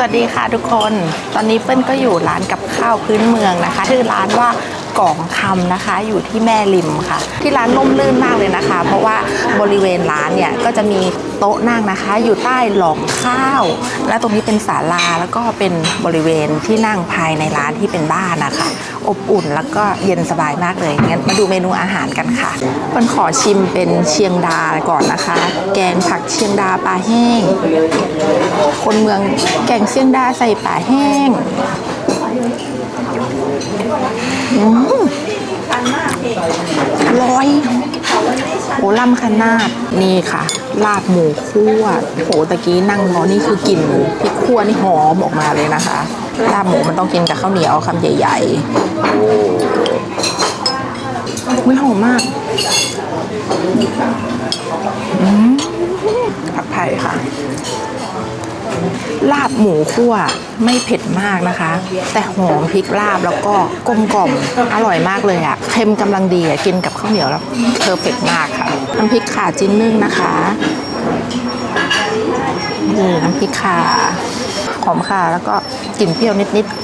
สวัสดีค่ะทุกคน ตอนนี้เปิ้ลก็อยู่ร้านกับข้าวพื้นเมืองนะคะ ชื่อร้านว่า กล่องคำนะคะ อยู่ที่แม่ริมค่ะ ที่ร้านร่มรื่นมากเลยนะคะ เพราะว่าบริเวณร้านเนี่ยก็จะมีโต๊ะนั่งนะคะ อยู่ใต้หลอมข้าว และตรงนี้เป็นศาลาแล้วก็เป็นบริเวณที่นั่งภายในร้านที่เป็นบ้านนะคะ อบอุ่นแล้วก็เย็นสบายมากเลยงั้นมาดูเมนูอาหารกันค่ะเปิ้ลขอชิมเป็นเชียงดาก่อนนะคะ แกงผักเชียงดาปลาแห้ง คนเมืองแกงเชียงดาใส่ปลาแห้ง ร่อยโหล่ำขนาดนี่ค่ะ ลาบหมูคั่วโหตะกี้นั่งรอนี่คือกลิ่นพริกคั่วนี่หอมออกมาเลยนะคะ ลาบหมูมันต้องกินกับข้าวเหนียวคำใหญ่ๆไม่หอมมากอืมผักไทยค่ะ ลาบหมูคั่วไม่เผ็ดมากนะคะ แต่หอมพริกลาบแล้วก็กลมกล่อมอร่อยมากเลยอะเค็มกำลังดีอะกินกับข้าวเหนียวแล้วเพอร์เฟกมากค่ะน้ำพริกข่าจิ้นนึ่งนะคะนี่น้ำพริกข่าหอมข่าแล้วก็กลิ่นเปรี้ยวนิดๆ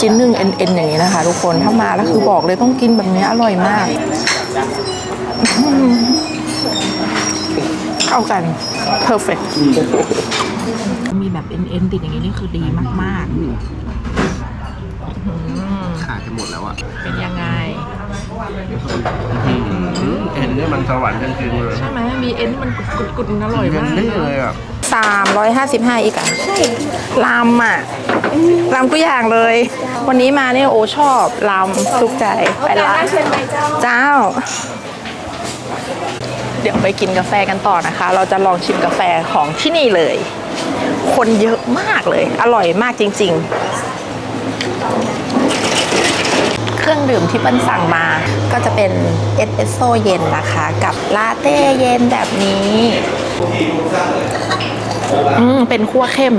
จิ้นนึ่งเอ็นๆอย่างนี้นะคะ ทุกคนถ้ามาแล้วคือบอกเลยต้องกินแบบนี้อร่อยมาก เข้ากัน perfect มีแบบเอ็นๆติดอย่างนี้นี่คือดีมากๆอืมขาดจะหมดแล้วอะ เป็นยังไงเอ็นเนี่ยมันสวรรค์จริงๆเลยใช่ไหมมีเอ็นที่มันกุดๆอร่อยเย็นมากนี่เลยอะสามร้อยห้าสิบห้าอีกอะใช่ลำอะลำก็อย่างเลย วันนี้มาเนี่ยโอชอบลำทุกใจไปละเจ้าเดี๋ยวไปกินกาแฟกันต่อนะคะ เราจะลองชิมกาแฟของที่นี่เลย คนเยอะมากเลย อร่อยมากจริง ๆ เครื่องดื่มที่เปิ้ลสั่งมา ก็จะเป็นเอสเปรสโซเย็นนะคะ กับลาเต้เย็นแบบนี้อืมเป็นคั่วเข้ม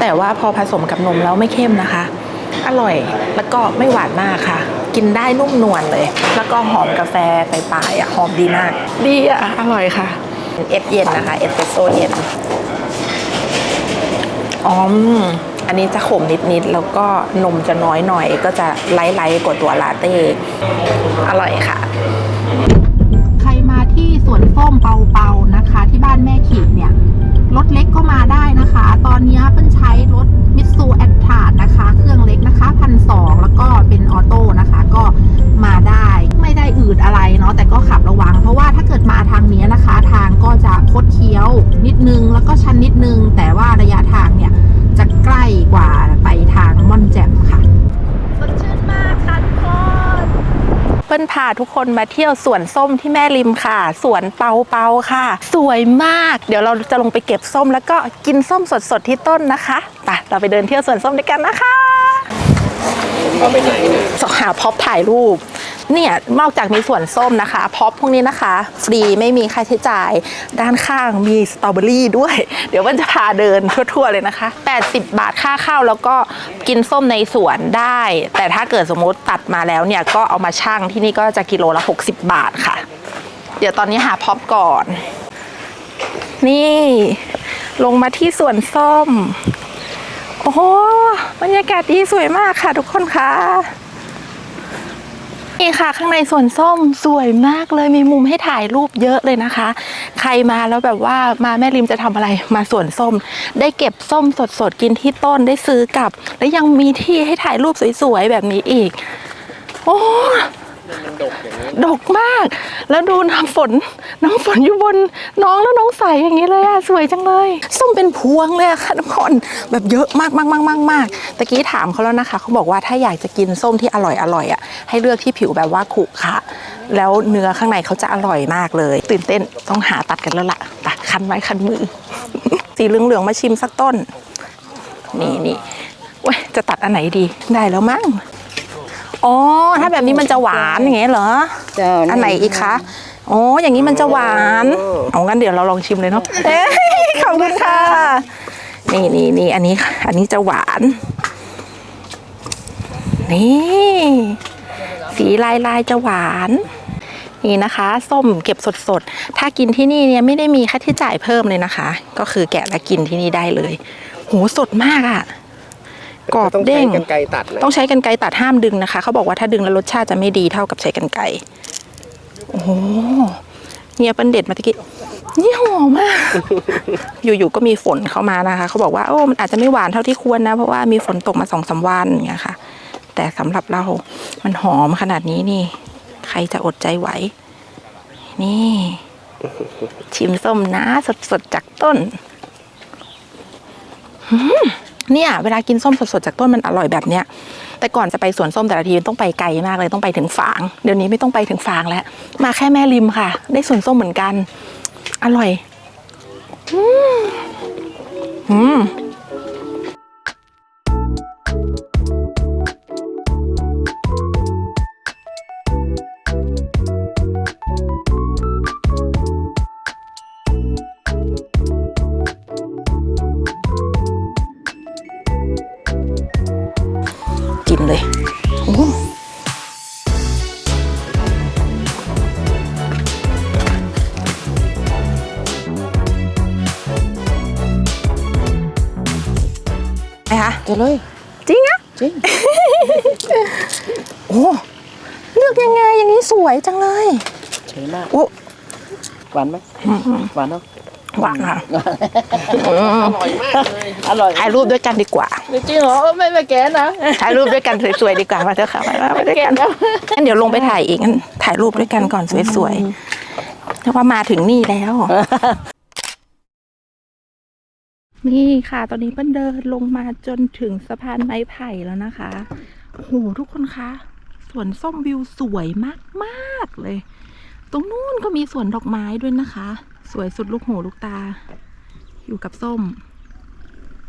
แต่ว่าพอผสมกับนมแล้วไม่เข้มนะคะ อร่อยแล้วก็ไม่หวานมากค่ะ กินได้นุ่มนวลเลย แล้วก็หอมกาแฟไปลายๆอะหอมดีมาก ดีอะ อร่อยค่ะ เอสเย็นนะคะเอสเปรสโซเย็นอ๋อมอันนี้จะขมนิดๆ แล้วก็นมจะน้อยหน่อย ก็จะไล่ๆกว่าตัวลาเต้ อร่อยค่ะ ใครมาที่สวนส้มเปาๆนะคะ ที่บ้านแม่ขีดเนี่ย รถเล็กก็มาได้นะคะ ตอนนี้เพิ่นใช้รถ เปิ้ลพาทุกคนมาเที่ยวสวนส้มที่แม่ริมค่ะ สวนเปาเปาค่ะ สวยมาก เดี๋ยวเราจะลงไปเก็บส้ม แล้วก็กินส้มสดๆที่ต้นนะคะไปเราไปเดินเที่ยวสวนส้มด้วยกันนะคะสหาพ็อปถ่ายรูป เนี่ยนอกจากมีสวนส้มนะคะพ็อปพวกนี้นะคะ ฟรีไม่มีค่าใช้จ่าย ด้านข้างมีสตรอเบอรี่ด้วย เดี๋ยวมันจะพาเดินทั่วๆเลยนะคะ 80 บาทค่าเข้าแล้วก็กินส้มในสวนได้ แต่ถ้าเกิดสมมติตัดมาแล้วเนี่ยก็เอามาชั่งที่นี่ก็จะกิโลละ 60 บาทค่ะ เดี๋ยวตอนนี้หาพ็อปก่อน นี่ลงมาที่สวนส้ม โอ้โหบรรยากาศดีสวยมากค่ะทุกคนค่ะ นี่ค่ะ ข้างในสวนส้มสวยมากเลยมีมุมให้ถ่ายรูปเยอะเลยนะคะ ใครมาแล้วแบบว่ามาแม่ริมจะทำอะไรมาสวนส้ม ได้เก็บส้มสดๆกินที่ต้นได้ซื้อกลับ และยังมีที่ให้ถ่ายรูปสวยๆแบบนี้อีก โอ้ ดกมาก แล้วดูน้ำฝน น้ำฝนอยู่บนน้องแล้วน้องใสอย่างนี้เลยอะสวยจังเลย ส้มเป็นพวงเลยอะค่ะทุกคนแบบเยอะมากมากมากมากมากตะกี้ถามเขาแล้วนะคะเขาบอกว่าถ้าอยากจะกินส้มที่อร่อยอร่อยอะให้เลือกที่ผิวแบบว่าขรุขระแล้วเนื้อข้างในเขาจะอร่อยมากเลย ตื่นเต้นต้องหาตัดกันแล้วล่ะตัดคันไว้คันมือ สีเหลืองๆมาชิมสักต้น นี่นี่เว้ยจะตัดอันไหนดีได้แล้วมั้ง อ๋อ ถ้าแบบนี้มันจะหวานอย่างเงี้ยเหรอเจ้าอันไหนอีกคะ อ๋อ อย่างนี้มันจะหวานเอางั้นเดี๋ยวเราลองชิมเลยเนาะเอ้ยขอบคุณค่ะ นี่นี่นี่อันนี้ค่ะอันนี้จะหวาน นี่ สีลายลายจะหวาน นี่นะคะ ส้มเก็บสดๆ ถ้ากินที่นี่เนี่ยไม่ได้มีค่าใช้จ่ายเพิ่มเลยนะคะ ก็คือแกะและกินที่นี่ได้เลย โห สดมากอะ่ะ กรอบต้องเด้ใช้งกันไกรตัดนะต้องใช้กันไกรตัดห้ามดึงนะคะ เขาบอกว่าถ้าดึงแล้วรสชาติจะไม่ดีเท่ากับใช้กันไกรโอ้โหเนี่ยเป็นเด็ดมาตะกี้นี่หอมมาก อยู่ๆก็มีฝนเข้ามานะคะ เขาบอกว่าโอ้มันอาจจะไม่หวานเท่าที่ควรนะ เพราะว่ามีฝนตกมาสองสามวันอย่างเงี้ยค่ะ แต่สำหรับเรา มันหอมขนาดนี้นี่ ใครจะอดใจไหว นี่ ชิมส้มนะสดๆจากต้นหืม เนี่ยเวลากินส้มสดๆจากต้นมันอร่อยแบบเนี้ยแต่ก่อนจะไปสวนส้มแต่ละทีต้องไปไกลมากเลยต้องไปถึงฝาง เดี๋ยวนี้ไม่ต้องไปถึงฝางแล้ว มาแค่แม่ริมค่ะ ได้สวนส้มเหมือนกัน อร่อย อืมอืม กินเลยโอ้ไหมคะจะเลย จริงอะจริง โอ้เลือกยังไงอย่างนี้สวยจังเลยเฉยมากโอ้หวานไหมหวานเนาะ หวานค่ะอร่อยมากเลยอร่อยถ่ายรูปด้วยกันดีกว่า จริงเหรอเออไม่ไม่แกนะถ่ายรูปด้วยกันสวยๆดีกว่ามาเถอะค่ะมามาด้วยกันงั้นเดี๋ยวลงไปถ่ายอีกงั้นถ่ายรูปด้วยกันก่อนสวยๆเพราะว่ามาถึงนี่แล้ว นี่ค่ะ ตอนนี้เปิ้ลเดินลงมาจนถึงสะพานไม้ไผ่แล้วนะคะโอ้โหทุกคนคะสวนส้มวิวสวยมากๆเลย ตรงนู้นก็มีสวนดอกไม้ด้วยนะคะ สวยสุดลูกหูลูกตา อยู่กับส้ม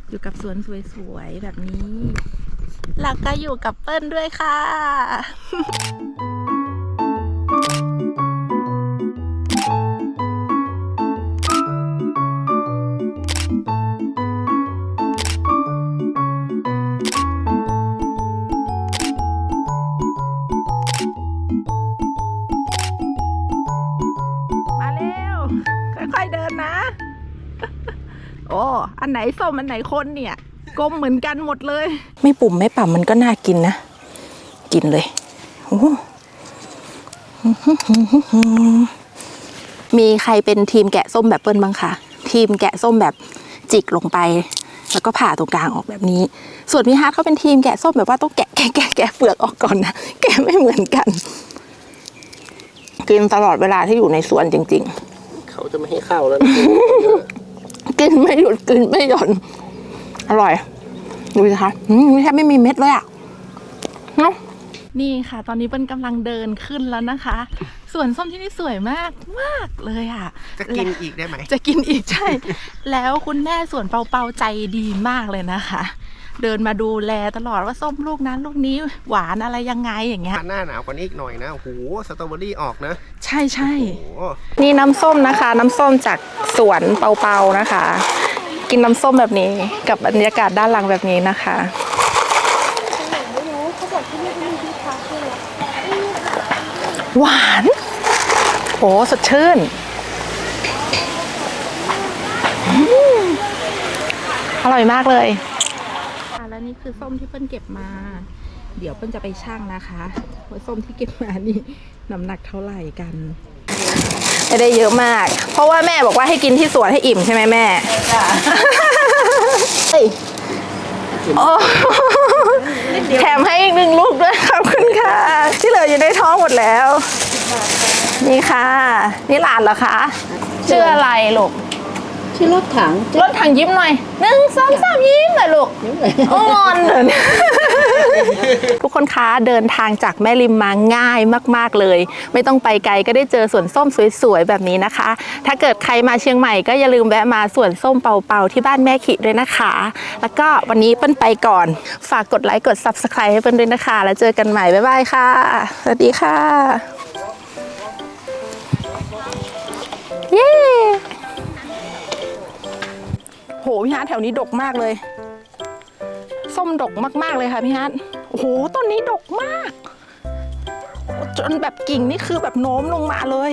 อยู่กับสวนสวยๆแบบนี้แล้วก็อยู่กับเปิ้ลด้วยค่ะ อ้อันไหนส้มอันไหนคนเนี่ย กลมเหมือนกันหมดเลย ไม่ปุ่มไม่ป่ำมันก็น่ากินนะ กินเลยโอ้มีใครเป็นทีมแกะส้มแบบเปิ้ลบ้างคะทีมแกะส้มแบบจิกลงไป แล้วก็ผ่าตรงกลางออกแบบนี้ ส่วนพี่ฮาร์ดเขาเป็นทีมแกะส้มแบบว่าต้องแกะแกะแกะแกะเปลือกออกก่อนนะแกะไม่เหมือนกัน กินตลอดเวลาที่อยู่ในสวนจริง ๆ เขาจะไม่ให้เข้าแล้วนะเยอะ กินไม่หยุดกินไม่หย่อนอร่อย ดูสิคะอืมแทบไม่มีเม็ดเลยอะเนาะนี่ค่ะ ตอนนี้เปิ้ลกำลังเดินขึ้นแล้วนะคะส่วนส้มที่นี่สวยมากมากเลยอะ จะกินอีกได้ไหม จะกินอีกใช่ แล้วคุณแม่สวนเปาเปาใจดีมากเลยนะคะ เดินมาดูแลตลอดว่าส้มลูกนั้นลูกนี้หวานอะไรยังไงอย่างเงี้ยหน้าหนาวกว่านี้อีกหน่อยนะโอ้โหสตรอเบอรี่ออกนะ ใช่ใช่โอ้โหนี่น้ำส้มนะคะ น้ำส้มจากสวนเปาเปานะคะ กินน้ำส้มแบบนี้ กับบรรยากาศด้านหลังแบบนี้นะคะหวาน โอ้สดชื่นอืมอร่อยมากเลย แล้วนี่คือส้มที่เปิ้ลเก็บมา เดี๋ยวเปิ้ลจะไปชั่งนะคะว่าส้มที่เก็บมานี่น้ำหนักเท่าไหร่กัน ไม่ได้เยอะมาก เพราะว่าแม่บอกว่าให้กินที่สวนให้อิ่มใช่ไหมแม่เฮ้ยโอ้แถมให้อีกหนึ่งลูกด้วยขอบคุณค่ะ ที่เหลืออยู่ในท้องหมดแล้ว นี่ค่ะ นี่หลานเหรอคะชื่ออะไรลูก ชื่อรถถังรถถังยิ้มหน่อยหนึ่งสองสามยิ้มหน่อยลูกโอ้งอนเลยทุกคนคะเดินทางจากแม่ริมมาง่ายมาก ๆเลย ไม่ต้องไปไกลก็ได้เจอสวนส้มสวยๆแบบนี้นะคะ ถ้าเกิดใครมาเชียงใหม่ก็อย่าลืมแวะมาสวนส้มเป่าๆที่บ้านแม่ขิด้วยนะคะ แล้วก็วันนี้เปิ้ลไปก่อน ฝากกดไลค์กด Subscribe ให้เปิ้ลด้วยนะคะ แล้วเจอกันใหม่บ๊ายบายค่ะสวัสดีค่ะ เย้ โหพี่ฮาร์ทแถวนี้ดกมากเลย ส้มดกมากๆเลยค่ะพี่ฮาร์ทโอ้โหต้นนี้ดกมาก จนแบบกิ่งนี่คือแบบโน้มลงมาเลย